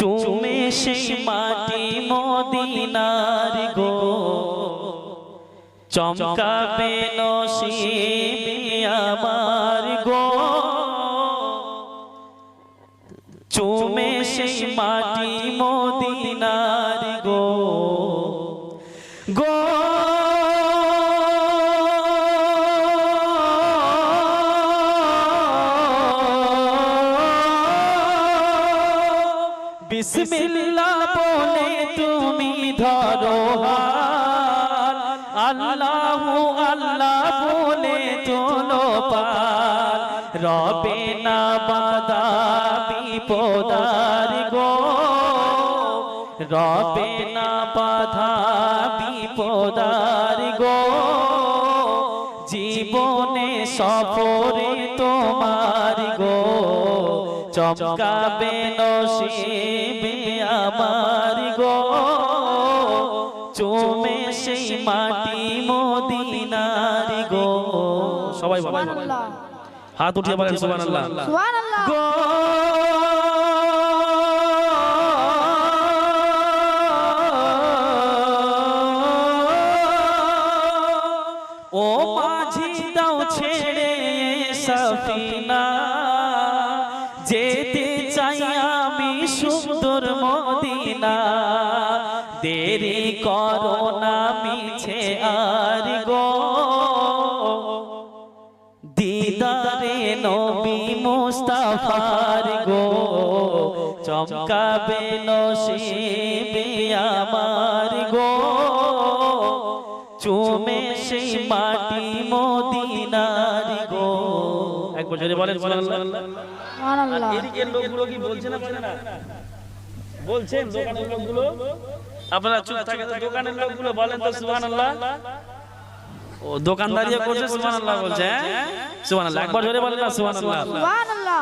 চুমে সেই মাটি মদিনার গো। চমকাবে আমার গো। চুমে সেই মাটি মদিনার গো। বিসমিল্লাহ বলে তুমি ধরো আল্লাহু আল্লাহ বলে তোলো পার। রবে না বাধা বিপদার গো। রবে না বাধা বিপদার গো। জীবনে সফরে তোমার চমকাবে নসিবে আমার গো। চুমে সেই মাটি মদিনার গো। সবাই বলেন হাত উঠিয়ে বলেন সুবহানাল্লাহ। সুবহানাল্লাহ। গো। ও মাঝি দাও ছেড়ে সফিনা। সুন্দর মদিনা। দেরি করো না মিছে আর গো। দিদারে নবী মুস্তাফার গো। চমকাবে নসিবে আমার গো। চুমে সেই মাটি গো একবার জোরে বলেন সুবহানাল্লাহ। সুবহানাল্লাহ। লোকগুলো কি বলছে আপনারা বলছেন দোকানের লোকগুলো? আপনারা চুপ থাকেন দোকানের লোকগুলো বলেন তো সুবহানাল্লাহ। ও দোকানদারিও করছে সুবহানাল্লাহ বলছে হ্যাঁ? সুবহানাল্লাহ একবার জোরে বলেন না সুবহানাল্লাহ। সুবহানাল্লাহ।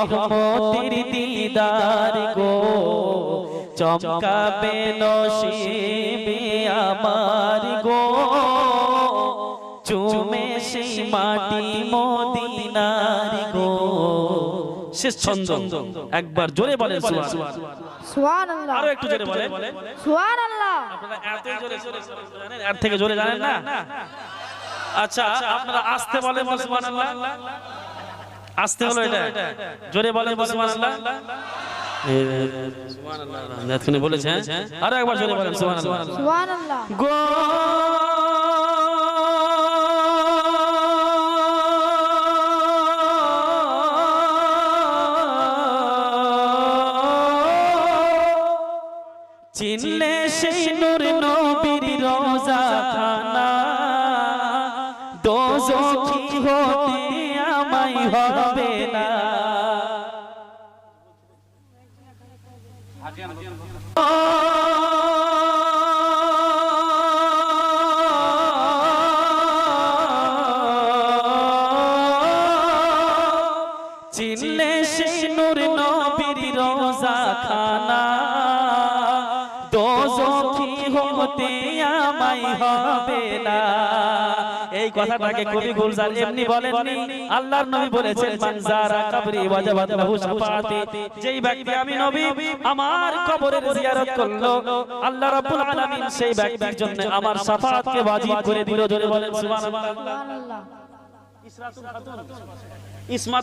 রহমতের দিদার গো চমকাবে নসিবে আমার গো। চুমে সেই মাটি মদিনার গো। শেষ ছন্দ একবার জোরে বলেন সুবহানাল্লাহ। আরও একটু জোরে বলেন। সুবহানাল্লাহ। আপনারা এত জোরে জোরে জানেন এর থেকে জোরে জানেন না? আচ্ছা আপনারা আস্তে বলেন সুবহানাল্লাহ। আস্তে হলো এটা? জোরে বলেন সুবহানাল্লাহ। সুবহানাল্লাহ। এতক্ষণে বলেছেন আরও একবার জোরে বলেন সুবহানাল্লাহ। সুবহানাল্লাহ। গো চিনলে সেই নূর নবীর রোজা খানা। দোজখি হতে আমায় হবে না। চিনলে হতে আমায় হবে না। এই কথাটাকে কবি গুলজার এমনি বলেননি। আল্লাহর নবী বলেছেন মান যারা কবরি ওয়াজাবাত লাহু শাফাআতি যেই ব্যক্তি আমি নবী আমার কবরের জিয়ারত করল। আল্লাহ রাব্বুল আলামিন সেই ব্যক্তির জন্য আমার শাফাআতকে ওয়াজিব করে দিল জোরে বলেন সুবহানাল্লাহ। সুবহানাল্লাহ। ইসমা